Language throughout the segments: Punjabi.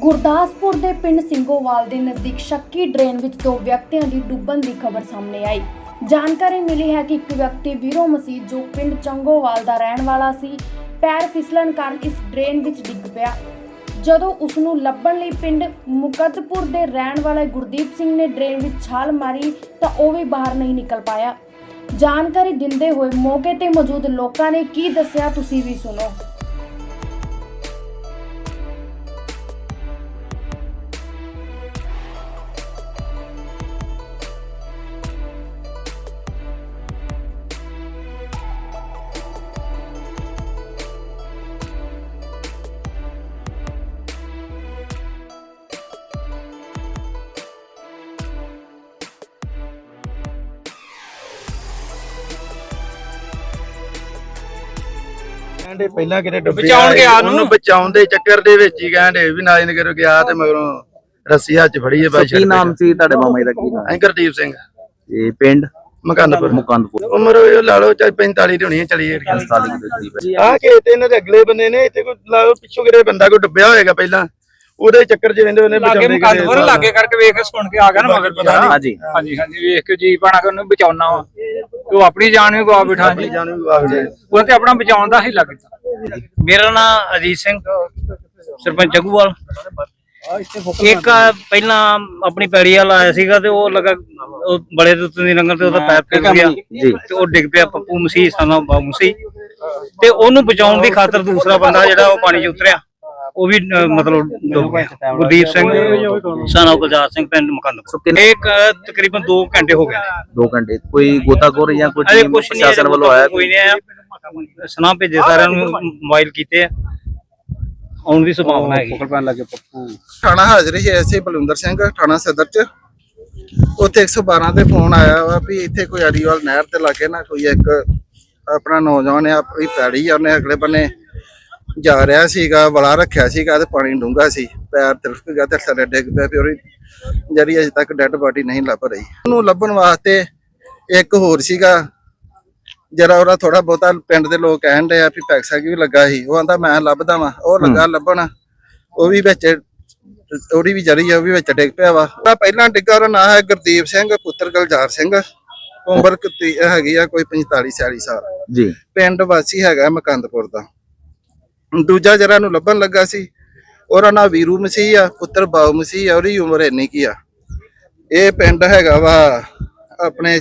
ਗੁਰਦਾਸਪੁਰ ਦੇ ਪਿੰਡ ਸਿੰਘੋਵਾਲ ਦੇ ਨਜ਼ਦੀਕ ਸ਼ੱਕੀ ਡਰੇਨ ਵਿੱਚ ਦੋ ਵਿਅਕਤੀਆਂ ਦੀ ਡੁੱਬਣ ਦੀ ਖਬਰ ਸਾਹਮਣੇ ਆਈ। ਜਾਣਕਾਰੀ ਮਿਲੀ ਹੈ ਕਿ ਇੱਕ ਵਿਅਕਤੀ ਵੀਰੋ ਮਸੀਹ ਜੋ ਪਿੰਡ ਚੰਗੋਵਾਲ ਦਾ ਰਹਿਣ ਵਾਲਾ ਸੀ, ਪੈਰ ਫਿਸਲਣ ਕਾਰਨ ਇਸ ਡਰੇਨ ਵਿੱਚ ਡਿੱਗ ਪਿਆ। ਜਦੋਂ ਉਸ ਨੂੰ ਲੱਭਣ ਲਈ ਪਿੰਡ ਮੁਕੱਦਪੁਰ ਦੇ ਰਹਿਣ ਵਾਲੇ ਗੁਰਦੀਪ ਸਿੰਘ ਨੇ ਡਰੇਨ ਵਿੱਚ ਛਾਲ ਮਾਰੀ, ਤਾਂ ਉਹ ਵੀ ਬਾਹਰ ਨਹੀਂ ਨਿਕਲ ਪਾਇਆ। ਜਾਣਕਾਰੀ ਦਿੰਦੇ ਹੋਏ ਮੌਕੇ ਤੇ ਮੌਜੂਦ ਲੋਕਾਂ ਨੇ ਕੀ ਦੱਸਿਆ, ਤੁਸੀਂ ਵੀ ਸੁਣੋ। ਕਹਿੰਦੇ ਪਹਿਲਾਂ ਕਿਤੇ ਡੁੱਬਿਆ ਬਚਾਉਣ ਗਿਆ ਨੂੰ। ਉਹਨੂੰ ਬਚਾਉਣ ਦੇ ਚੱਕਰ ਦੇ ਵਿੱਚ ਹੀ ਕਹਿੰਦੇ ਵੀ ਨਾਲੇ ਨਗਰ ਗਿਆ ਤੇ ਮਗਰੋਂ ਰੱਸੀ ਹੱਥ 'ਚ ਫੜੀ ਹੈ ਬਾਈ ਕੀ ਨਾਮ ਸੀ ਤੁਹਾਡੇ ਮਾਮਾ ਜੀ ਦਾ ਕੀ ਨਾਮ? ਅੰਕਰਦੀਪ ਸਿੰਘ। ਇਹ ਪਿੰਡ? ਮਕੰਦਪੁਰ। ਮੁਕੰਦਪੁਰ। ਉਮਰ ਉਹ ਲਾ ਲਓ ਚਾਹੇ 45 ਦੀ ਹੋਣੀ ਹੈ ਚਲੀ ਗਈ 45 ਦੇ ਕਰੀਬ ਆ ਕੇ ਤੇ ਇਹਨਾਂ ਦੇ ਅਗਲੇ ਬੰਦੇ ਨੇ ਇੱਥੇ ਕੋਈ ਲਾ ਲਓ ਪਿੱਛੋਂ ਕਿਤੇ ਬੰਦਾ ਕੋਈ ਡੁੱਬਿਆ ਹੋਏਗਾ ਪਹਿਲਾਂ ਉਹਦੇ ਚੱਕਰ 'ਚ ਰਹਿੰਦੇ ਉਹਨੇ ਲਾਗੇ ਬਚਾਉਂਦੇ ਕਿਤੇ ਮੁਕੰਦਪੁਰ ਲਾਗੇ ਕਰਕੇ ਵੇਖ ਕੇ ਸੁਣ ਕੇ ਆ ਗਿਆ ਨਾ ਮਗਰ ਪਤਾ ਨਹੀਂ। ਹਾਂਜੀ। ਹਾਂਜੀ ਹਾਂਜੀ ਵੇਖ ਕੇ ਜੀ ਬਣਾ ਕੇ ਉਹਨੂੰ ਬਚਾਉਣਾ ਵਾ। ਤੇ ਉਹ ਆਪਣੀ ਜਾਨ ਵੀ ਗਵਾ ਬਿਠਾ ਜੀ ਜਾਨ ਵੀ ਵਾਗ ਜਾਏ ਉਹ ਤੇ ਆਪਣਾ ਬਚਾਉਣ ਦਾ ਹੀ ਲੱਗਦਾ ਮੇਰਾ ਨਾਮ ਅਜੀਤ ਸਿੰਘ ਸਰਪੰਚ ਜਗੂਵਾਲ। ਇੱਕ ਪਹਿਲਾਂ ਆਪਣੀ ਪੈੜੀ ਵਾਲਾ ਆਇਆ ਸੀਗਾ ਤੇ ਉਹ ਲਗਾ ਉਹ ਬੜੇ ਦੇ ਉੱਤੇ ਦੀ ਲੰਗਰ ਤੇ ਉਹਦਾ ਪੈਰ ਫਿਸ ਗਿਆ। ਤੇ ਉਹ ਡਿੱਗ ਪਿਆ ਪੱਪੂ ਮਸੀਹ ਸਾਨਾ ਬਾਬੂ ਮਸੀਹ। ਤੇ ਉਹਨੂੰ ਬਚਾਉਣ ਦੀ ਖਾਤਰ ਦੂਸਰਾ ਬੰਦਾ ਜਿਹੜਾ ਉਹ ਪਾਣੀ 'ਚ ਉਤਰਿਆ। ਉਹ ਵੀ ਮਤਲਬ ਡੁੱਬ ਗਿਆ ਗੁਰਦੀਪ ਸਿੰਘ ਸਾਨਾ ਗੁਲਜ਼ਾਰ ਸਿੰਘ ਪਿੰਡ ਸੋ ਮਕੰਦਪੁਰ ਕਿੰਨੇ ਤਕਰੀਬਨ 2 ਘੰਟੇ ਹੋ ਗਏ। 2 ਘੰਟੇ। ਕੋਈ ਗੋਤਾਖੋਰ ਜਾਂ ਕੋਈ ਅਜੇ ਟੀਮ ਕੁਝ ਨਹੀਂ ਪ੍ਰਸ਼ਾਸਨ ਵੱਲੋਂ ਆਇਆ ਕੋਈ ਨਹੀਂ ਆਇਆ। ਸੁਨਾ ਭੇਜੇ ਸਾਰਿਆਂ ਨੂੰ ਮੋਬਾਈਲ ਕੀਤੇ ਆ। ਆਉਣ ਦੀ ਸੰਭਾਵਨਾ ਹੈਗੀ। ਥਾਣਾ ਹਾਜ਼ਰ ਹੀ ਐਸੇ ਬਲਵਿੰਦਰ ਸਿੰਘ ਥਾਣਾ ਸਦਰ ਚ। ਉੱਥੇ 112 ਤੇ ਫੋਨ ਆਇਆ ਵਾ ਵੀ ਇੱਥੇ ਕੋਈ ਅੜੀਵਾਲ ਨਹਿਰ ਤੇ ਲਾਗੇ ਨਾ ਕੋਈ ਇੱਕ ਆਪਣਾ ਨੌਜਵਾਨ ਆ ਆਪਣੀ ਪੈੜੀ ਆ ਉਹਨੇ ਅਗਲੇ ਬੰਨੇ ਜਾ ਰਿਹਾ ਸੀਗਾ ਵਲਾ ਰੱਖਿਆ ਸੀਗਾ ਤੇ ਪਾਣੀ ਡੂੰਘਾ ਸੀ ਪੈਰ ਤਿਲਕ ਗਿਆ ਤੇ ਥੱਲੇ ਡਿੱਗ ਪਿਆ ਉਹਦੀ ਜਿਹੜੀ ਅਜੇ ਤੱਕ ਡੈੱਡ ਬਾਡੀ ਨਹੀਂ ਲੱਭ ਰਹੀ। ਉਹਨੂੰ ਲੱਭਣ ਵਾਸਤੇ ਇੱਕ ਹੋਰ ਸੀਗਾ ਜਰਾ ਉਹਦਾ ਥੋੜਾ ਬਹੁਤਾ ਪਿੰਡ ਦੇ ਲੋਕ ਕਹਿਣ ਆ ਵੀ ਪੈਕਸਾ ਕੀ ਵੀ ਲੱਗਾ ਸੀ। ਉਹ ਆਂਦਾ ਮੈਂ ਲੱਭਦਾ ਵਾਂ ਉਹ ਲੱਗਾ ਲੱਭਣ ਉਹ ਵੀ ਵਿੱਚ ਉਹਦੀ ਵੀ ਜਰੀ ਆ ਉਹ ਵੀ ਵਿੱਚ ਡਿੱਗ ਪਿਆ ਵਾ। ਉਹਦਾ ਪਹਿਲਾਂ ਡਿੱਗਾ ਉਹਦਾ ਨਾਂ ਹੈ ਗੁਰਦੀਪ ਸਿੰਘ ਪੁੱਤਰ ਗੁਲਜ਼ਾਰ ਸਿੰਘ ਉਮਰ ਕਿਤੀ ਹੈਗੀ ਆ ਕੋਈ 45 46 ਸਾਲ। ਜੀ। ਪਿੰਡ ਵਾਸੀ ਹੈਗਾ ਮਕੰਦਪੁਰ ਦਾ। ਦੂਜਾ ਜਰਾ ਨੂੰ ਲੱਭਣ ਲੱਗਾ ਸੀ। ਉਹਦਾ ਨਾਂ ਵੀਰੂ ਮਸੀਹ ਆ ਪੁੱਤਰ ਬਾਉ ਮਸੀਹ ਆ ਉਹਦੀ ਉਮਰ ਇੰਨੀ ਕੀ ਆ। ਇਹ ਪਿੰਡ ਹੈਗਾ ਵਾ ਆਪਣੇ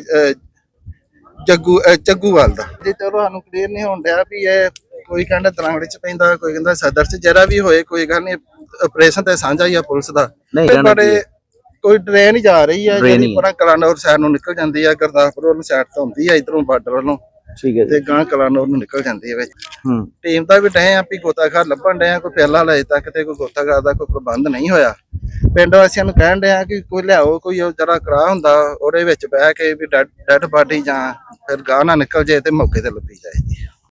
ਜੱਗੂ ਅਹ, ਜੱਗੂਵਾਲ ਦਾ। ਜੇ ਚਲੋ ਸਾਨੂੰ ਕਲੀਅਰ ਨਹੀਂ ਹੋਣ ਡਿਆ ਵੀ ਇਹ ਕੋਈ ਕਹਿੰਦਾ ਤਰਾਂਗੜੇ ਚ ਪੈਂਦਾ ਕੋਈ ਕਹਿੰਦਾ ਸਦਰ ਚ। ਜਿਹੜਾ ਵੀ ਹੋਏ ਕੋਈ ਗੱਲ ਨਹੀਂ ਆਪਰੇਸ਼ਨ ਤੇ ਸਾਂਝਾ ਹੀ ਆ ਪੁਲਿਸ ਦਾ। ਬੜੇ? ਕੋਈ ਟ੍ਰੇਨ ਹੀ ਜਾ ਰਹੀ ਆ ਜਿਹੜੀ। ਪਰਾਂ ਕਲਾਨੌਰ ਸਾਈਡ ਨੂੰ ਨਿਕਲ ਜਾਂਦੀ ਆ ਗੁਰਦਾਸਪੁਰ ਵੱਲੋਂ ਸਾਈਡ ਤੋਂ ਹੁੰਦੀ ਆ ਇਧਰੋਂ ਬਾਰਡਰ ਵੱਲੋਂ। ਠੀਕ ਹੈ ਤੇ ਗਾਂ ਕਲਾਨੌਰ ਨੂੰ ਨਿਕਲ ਜਾਂਦੀ ਆ ਵਿੱਚ। ਹੂੰ। ਟੀਮ ਦਾ ਵੀ ਡਏ ਆ ਵੀ ਗੋਤਾਖਾਰ ਲੱਭਣ ਡਏ ਆ ਕੋਈ ਪਹਿਲਾ ਹਲੇ ਤੱਕ ਤੇ ਕੋਈ ਗੋਤਾਖਾਰ ਦਾ ਕੋਈ ਪ੍ਰਬੰਧ ਨਹੀਂ ਹੋਇਆ। ਪਿੰਡ ਵਾਸੀਆਂ ਨੂੰ ਕਹਿਣ ਡਏ ਆ ਕਿ ਕੋਈ ਲਿਆਓ ਕੋਈ ਜਰਾ ਕਰਾ ਹੁੰਦਾ ਉਹਦੇ ਵਿੱਚ ਬਹਿ ਕੇ ਵੀ ਡੈਡ ਬਾਡੀ ਜਾਂ ਫਿਰ ਗਾਂ ਨਾ ਨਿਕਲ ਜੇ ਤੇ ਮੌਕੇ ਤੇ ਲੱਭੀ ਜਾਏ ਜੀ।